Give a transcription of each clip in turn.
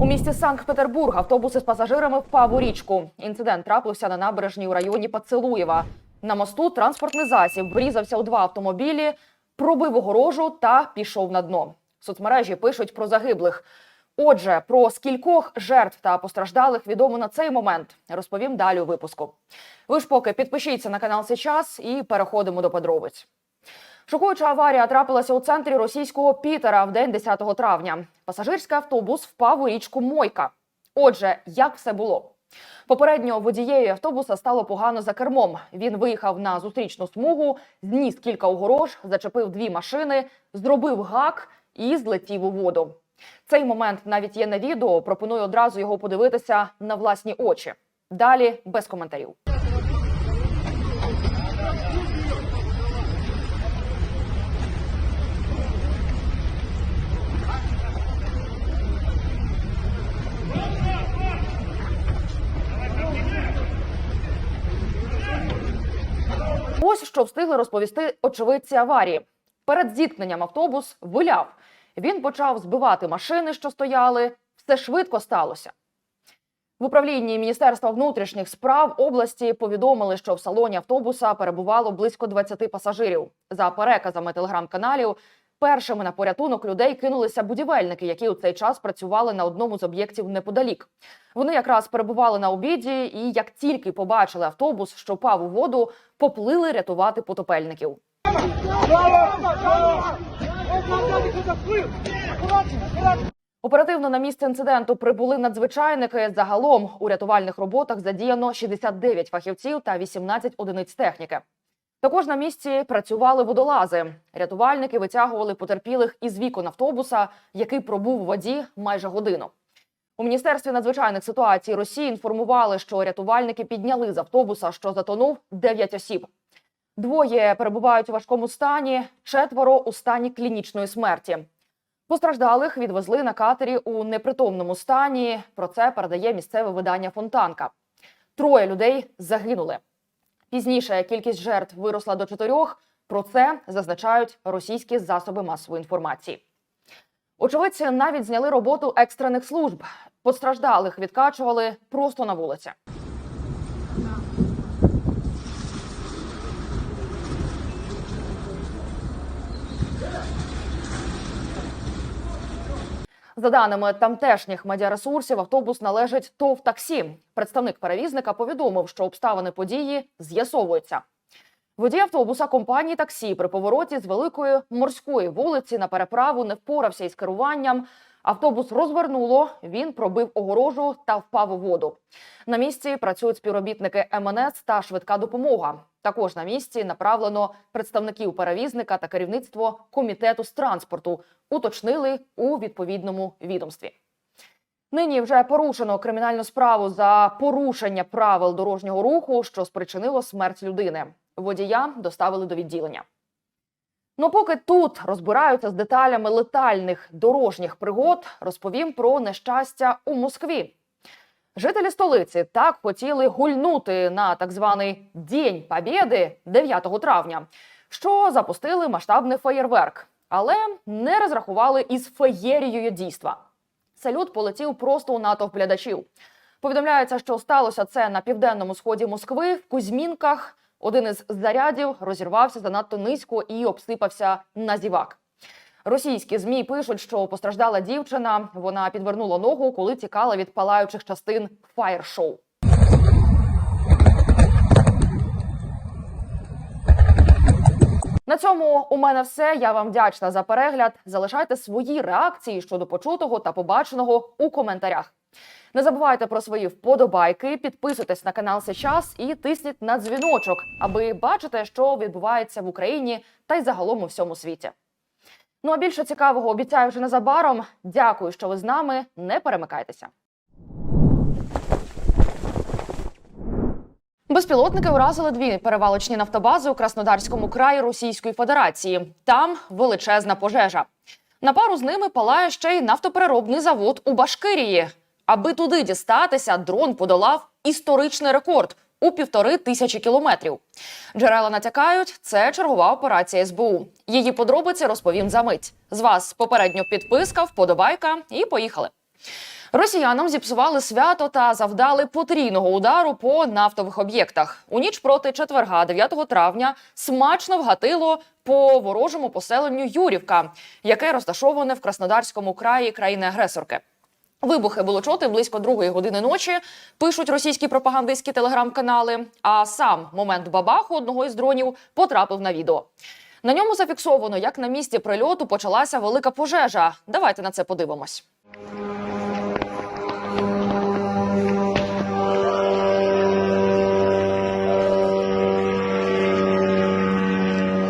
У місті Санкт-Петербург автобус із пасажирами впав у річку. Інцидент трапився на набережній у районі Пацелуєва. На мосту транспортний засіб врізався у два автомобілі, пробив огорожу та пішов на дно. Соцмережі пишуть про загиблих. Отже, про скількох жертв та постраждалих відомо на цей момент. Розповім далі у випуску. Ви ж поки підпишіться на канал Сейчас і переходимо до подробиць. Шокуюча аварія трапилася у центрі російського Пітера в день 10 травня. Пасажирський автобус впав у річку Мойка. Отже, як все було? Попередньо водією автобуса стало погано за кермом. Він виїхав на зустрічну смугу, зніс кілька огорож, зачепив дві машини, зробив гак і злетів у воду. Цей момент навіть є на відео. Пропоную одразу його подивитися на власні очі. Далі без коментарів. Ось що встигли розповісти очевидці аварії. Перед зіткненням автобус виляв. Він почав збивати машини, що стояли. Все швидко сталося. В управлінні Міністерства внутрішніх справ області повідомили, що в салоні автобуса перебувало близько 20 пасажирів. За переказами телеграм-каналів, першими на порятунок людей кинулися будівельники, які у цей час працювали на одному з об'єктів неподалік. Вони якраз перебували на обіді, і як тільки побачили автобус, що впав у воду, поплили рятувати потопельників. Оперативно на місце інциденту прибули надзвичайники. Загалом у рятувальних роботах задіяно 69 фахівців та 18 одиниць техніки. Також на місці працювали водолази. Рятувальники витягували потерпілих із вікон автобуса, який пробув у воді майже годину. У міністерстві надзвичайних ситуацій Росії інформували, що рятувальники підняли з автобуса, що затонув 9 осіб. Двоє перебувають у важкому стані, четверо у стані клінічної смерті. Постраждалих відвезли на катері у непритомному стані. Про це передає місцеве видання Фонтанка. Троє людей загинули. Пізніше кількість жертв виросла до чотирьох. Про це зазначають російські засоби масової інформації. Очевидці навіть зняли роботу екстрених служб. Постраждалих відкачували просто на вулиці. За даними тамтешніх медіаресурсів, автобус належить ТОВ таксі. Представник перевізника повідомив, що обставини події з'ясовуються. Водій автобуса компанії таксі при повороті з великої морської вулиці на переправу не впорався із керуванням. Автобус розвернуло, він пробив огорожу та впав у воду. На місці працюють співробітники МНС та швидка допомога. Також на місці направлено представників перевізника та керівництво комітету з транспорту. Уточнили у відповідному відомстві. Нині вже порушено кримінальну справу за порушення правил дорожнього руху, що спричинило смерть людини. Водія доставили до відділення. Ну, поки тут розбираються з деталями летальних дорожніх пригод, розповім про нещастя у Москві. Жителі столиці так хотіли гульнути на так званий День Побєди 9 травня, що запустили масштабний феєрверк, але не розрахували із феєрією дійства. Салют полетів просто у натовп глядачів. Повідомляється, що сталося це на південному сході Москви в Кузьмінках. Один із зарядів розірвався занадто низько і обсипався на зівак. Російські змі пишуть, що постраждала дівчина. Вона підвернула ногу, коли тікала від палаючих частин фаєр-шоу. На цьому у мене все. Я вам вдячна за перегляд. Залишайте свої реакції щодо почутого та побаченого у коментарях. Не забувайте про свої вподобайки, підписуйтесь на канал Сейчас і тисніть на дзвіночок, аби бачити, що відбувається в Україні та й загалом у всьому світі. Ну а більше цікавого обіцяю вже незабаром. Дякую, що ви з нами. Не перемикайтеся. Безпілотники уразили дві перевалочні нафтобази у Краснодарському краї Російської Федерації. Там величезна пожежа. На пару з ними палає ще й нафтопереробний завод у Башкирії. Аби туди дістатися, дрон подолав історичний рекорд у півтори тисячі кілометрів. Джерела натякають, це чергова операція СБУ. Її подробиці розповім за мить. З вас попередньо підписка, вподобайка і поїхали. Росіянам зіпсували свято та завдали потрійного удару по нафтових об'єктах. У ніч проти четверга, 9 травня, смачно вгатило по ворожому поселенню Юрівка, яке розташоване в Краснодарському краї країни-агресорки. Вибухи було чути близько другої години ночі. Пишуть російські пропагандистські телеграм-канали. А сам момент бабаху одного із дронів потрапив на відео. На ньому зафіксовано, як на місці прильоту почалася велика пожежа. Давайте на це подивимось.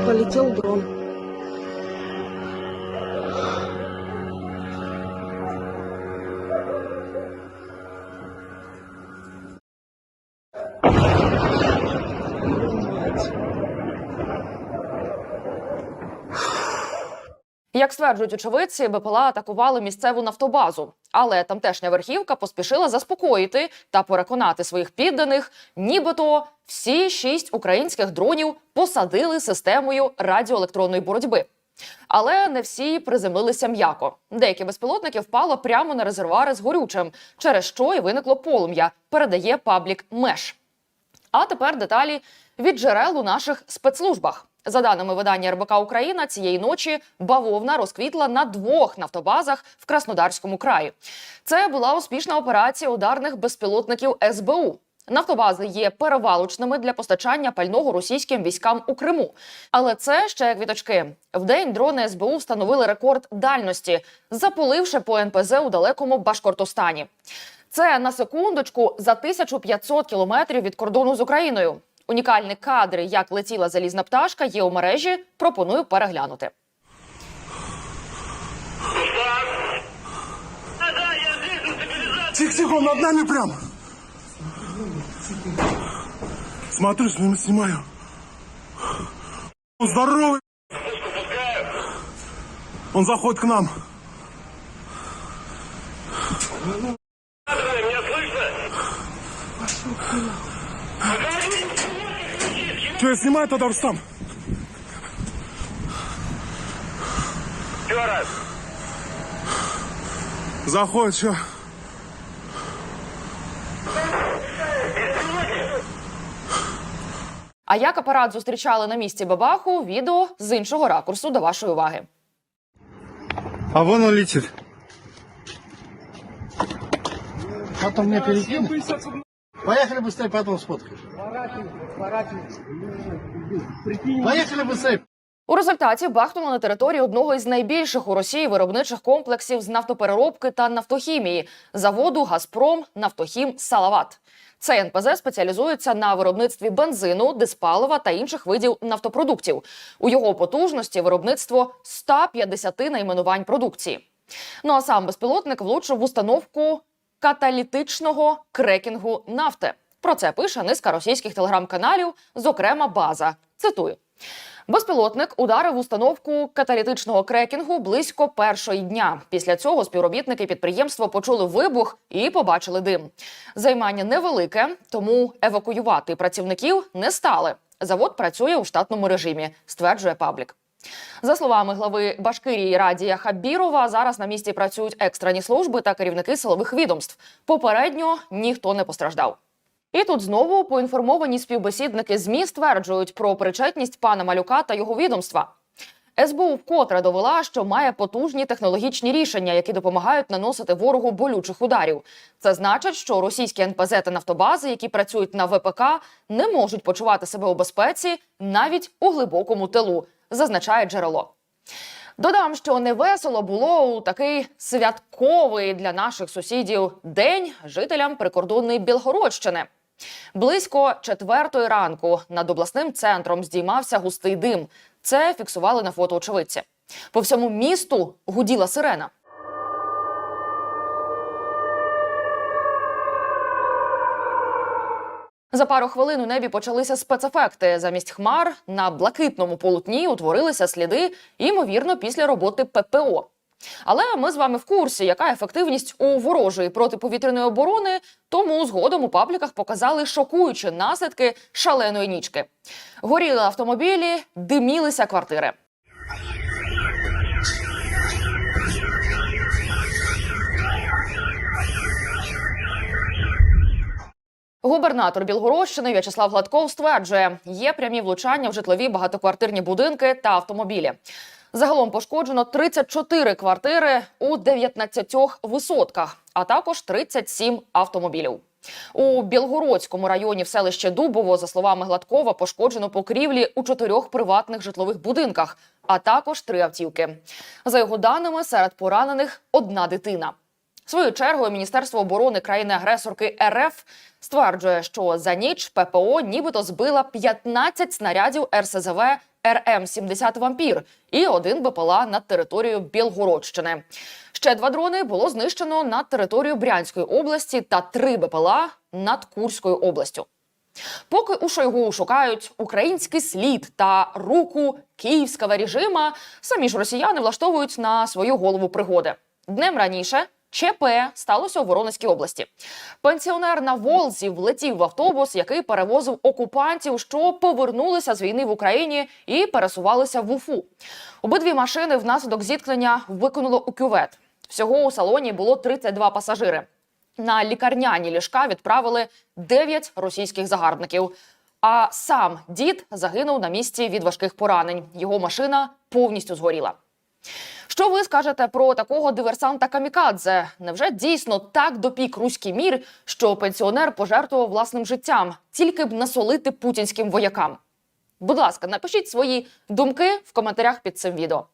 Полетел дрон. Як стверджують очевидці, БПЛА атакували місцеву нафтобазу, але тамтешня верхівка поспішила заспокоїти та переконати своїх підданих, нібито всі шість українських дронів посадили системою радіоелектронної боротьби. Але не всі приземлилися м'яко. Деякі безпілотники впали прямо на резервуари з горючим, через що і виникло полум'я. Передає паблік Меш. А тепер деталі від джерел у наших спецслужбах. За даними видання РБК Україна, цієї ночі бавовна розквітла на двох нафтобазах в Краснодарському краї. Це була успішна операція ударних безпілотників СБУ. Нафтобази є перевалочними для постачання пального російським військам у Криму. Але це ще квіточки. Вдень дрони СБУ встановили рекорд дальності, запуливши по НПЗ у далекому Башкортостані. Це на секундочку за 1500 кілометрів від кордону з Україною. Унікальні кадри, як летіла залізна пташка, є у мережі. Пропоную переглянути. Тихо, тихо, над нами прям. Смотрю, снимаю, снимаю. Он здоровый. Он заходит к нам. Меня слышно? Че, я снимаю тогда, Рустам? Еще раз. Заходит, что? А як апарат зустрічали на місці бабаху? Відео з іншого ракурсу до вашої уваги. А вон он летит. Потом мне перекинь. Поехали быстрее, потом сфоткаешь. Поехали быстрее. У результаті бахнуло на території одного із найбільших у Росії виробничих комплексів з нафтопереробки та нафтохімії заводу Газпром Нафтохім Салават. Цей НПЗ спеціалізується на виробництві бензину, диспалива та інших видів нафтопродуктів. У його потужності виробництво 150 найменувань продукції. Ну а сам безпілотник влучив в установку каталітичного крекінгу нафти. Про це пише низка російських телеграм-каналів, зокрема база. Цитую. Безпілотник ударив установку каталітичного крекінгу близько першої дня. Після цього співробітники підприємства почули вибух і побачили дим. Займання невелике, тому евакуювати працівників не стали. Завод працює у штатному режимі, стверджує паблік. За словами глави Башкирії Радія Хабірова, зараз на місці працюють екстрені служби та керівники силових відомств. Попередньо ніхто не постраждав. І тут знову поінформовані співбесідники ЗМІ стверджують про причетність пана Малюка та його відомства. СБУ вкотре довела, що має потужні технологічні рішення, які допомагають наносити ворогу болючих ударів. Це значить, що російські НПЗ та нафтобази, які працюють на ВПК, не можуть почувати себе у безпеці навіть у глибокому тилу, зазначає джерело. Додам, що невесело було у такий святковий для наших сусідів день жителям прикордонної Білгородщини. Близько четвертої ранку над обласним центром здіймався густий дим. Це фіксували на фото очевидці. По всьому місту гуділа сирена. За пару хвилин у небі почалися спецефекти. Замість хмар на блакитному полотні утворилися сліди, ймовірно, після роботи ППО. Але ми з вами в курсі, яка ефективність у ворожої протиповітряної оборони. Тому згодом у пабліках показали шокуючі наслідки шаленої нічки. Горіли автомобілі, димілися квартири. Губернатор Білгородщини В'ячеслав Гладков стверджує, є прямі влучання в житлові багатоквартирні будинки та автомобілі. Загалом пошкоджено 34 квартири у 19 висотках, а також 37 автомобілів. У Білгородському районі в селищі Дубово, за словами Гладкова, пошкоджено покрівлі у чотирьох приватних житлових будинках, а також три автівки. За його даними, серед поранених одна дитина. Своєю чергою Міністерство оборони країни-агресорки РФ стверджує, що за ніч ППО нібито збила 15 снарядів РСЗВ РМ-70 «Вампір» і один БПЛА над територією Білгородщини. Ще два дрони було знищено над територією Брянської області та три БПЛА над Курською областю. Поки у Шойгу шукають український слід та руку київського режима, самі ж росіяни влаштовують на свою голову пригоди. Днем раніше ЧП сталося у Воронезькій області. Пенсіонер на Волзі влетів в автобус, який перевозив окупантів, що повернулися з війни в Україні і пересувалися в Уфу. Обидві машини внаслідок зіткнення викинуло у кювет. Всього у салоні було 32 пасажири. На лікарняні ліжка відправили 9 російських загарбників. А сам дід загинув на місці від важких поранень. Його машина повністю згоріла. Що ви скажете про такого диверсанта Камікадзе? Невже дійсно так допік руський мір, що пенсіонер пожертвував власним життям, тільки б насолити путінським воякам? Будь ласка, напишіть свої думки в коментарях під цим відео.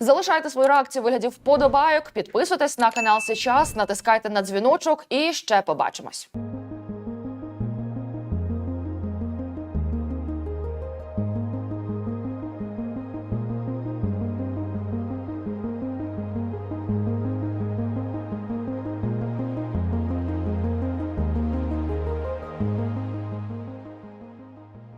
Залишайте свої реакції у вигляді вподобайок, підписуйтесь на канал Сейчас, натискайте на дзвіночок і ще побачимось.